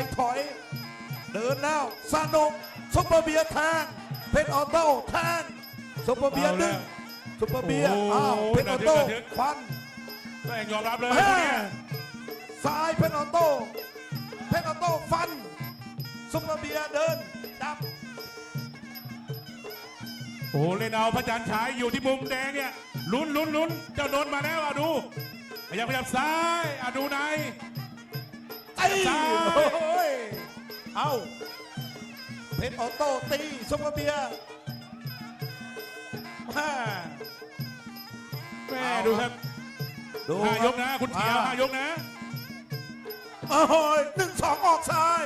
รถอย เดินแล้วสนุกซุปเปอร์เบียร์แทงเพชรออโต้แทงซุปเปอร์เบียร์เอาดึแล้วงซุปเปอร์เบียร์โอ้โหอ้าวเพชรออโต้ระทึกระทึกควันแม่งยอมรับเลยแม่คู่เนี้ยซ้ายเพชรออโต้เพชรออโต้ฟันซุปเปอร์เบียร์เดินจับโอ้โหเล่นเอาพระจันทร์ฉายอยู่ที่มุมแดงเนี่ยลุ้นลุ้นลุ้นเจ้าโดนมาแล้วอะดูพยายามพยายามซ้ายอะดูในตีซ้ายโอ้ย เอาเพชรออโต้ตีซุปเปอร์เบียร์แม่แม่เอาดูครับดูห้ายกนะ คุณเขียวอ่าห้ายกนะโอ้ยหนึ่งสองออกซ้าย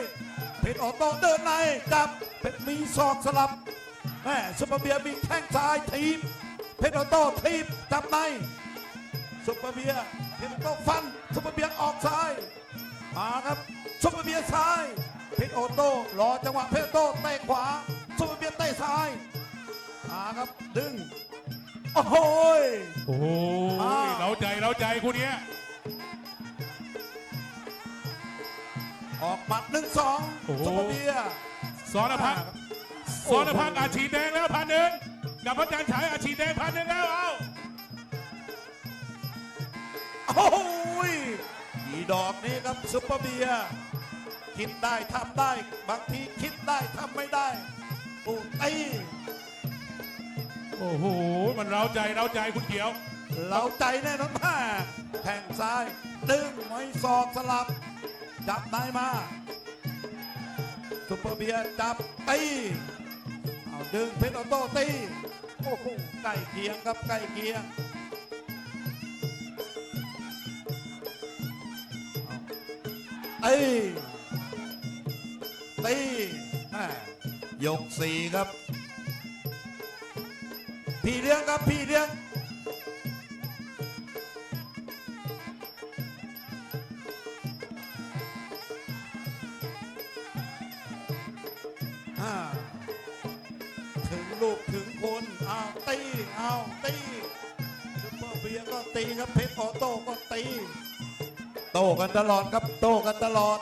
เพชรออโต้เดินในจับเพชรมีศอกสลับแม่ซุปเปอร์เบียร์มีแข้งซ้ายทีบเพชรออโต้ทีบจับในซุปเปอร์เบียร์เพชรออโต้ฟันซุปเปอร์เบียร์ออกซ้ายมาครับซุปเปอร์เบียร์ซ้าย เพชรออโต้รอจังหวะเพชรออโต้เตะขวาซุปเปอร์เบียร์เตะซ้ายมาครับดึงโอ้โหยโอ้โหอ่าเราใจเราใจคู่เนี้ยออกหมัดหนึ่งสองซุปเปอร์เบียร์ สอนพักสอนพักอาชีพแดงแล้วพันหนึ่งกับพระจันทร์ฉายอาชีพแดงพันหนึ่งแล้วเอาโอ้ยอีดอกนี้ครับซุปเปอร์เบียร์ คิดได้ทำได้ บางทีคิดได้ทำไม่ได้โอ้ไอ้โอ้โห มันเราใจเราใจคุณเขียว เราใจแน่นอนมากแข่งซ้าย ดึงไว้ศอกสลับ จับได้มาซุปเปอร์เบียร์จับตีเอาดึงเพชรออโต้ตีโอ้โหใกล้เคียงครับใกล้เคียงตีตีอ่ายกสี่ครับ พี่เลี้ยงครับพี่เลี้ยงอ่าถึงลูกถึงคนเอาตีเอาตีซุปเปอร์เบียร์ก็ตีครับเพชรออโต้ก็ตี โต้กันตลอดครับ โต้กันตลอด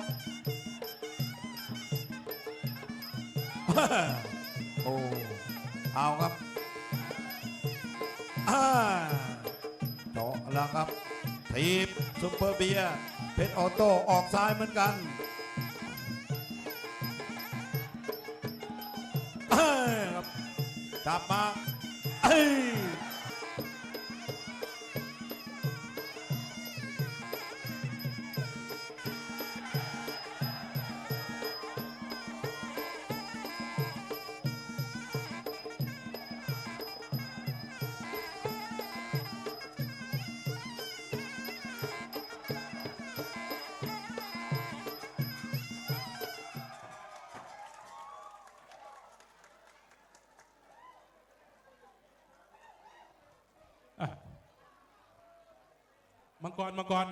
โอ้เอาครับอาเจาะแล้วครับทีมซุปเปอร์เบียร์เพชรออโต้ออกซ้ายเหมือนกันครับจับมาเอ้ย มังกรมังกร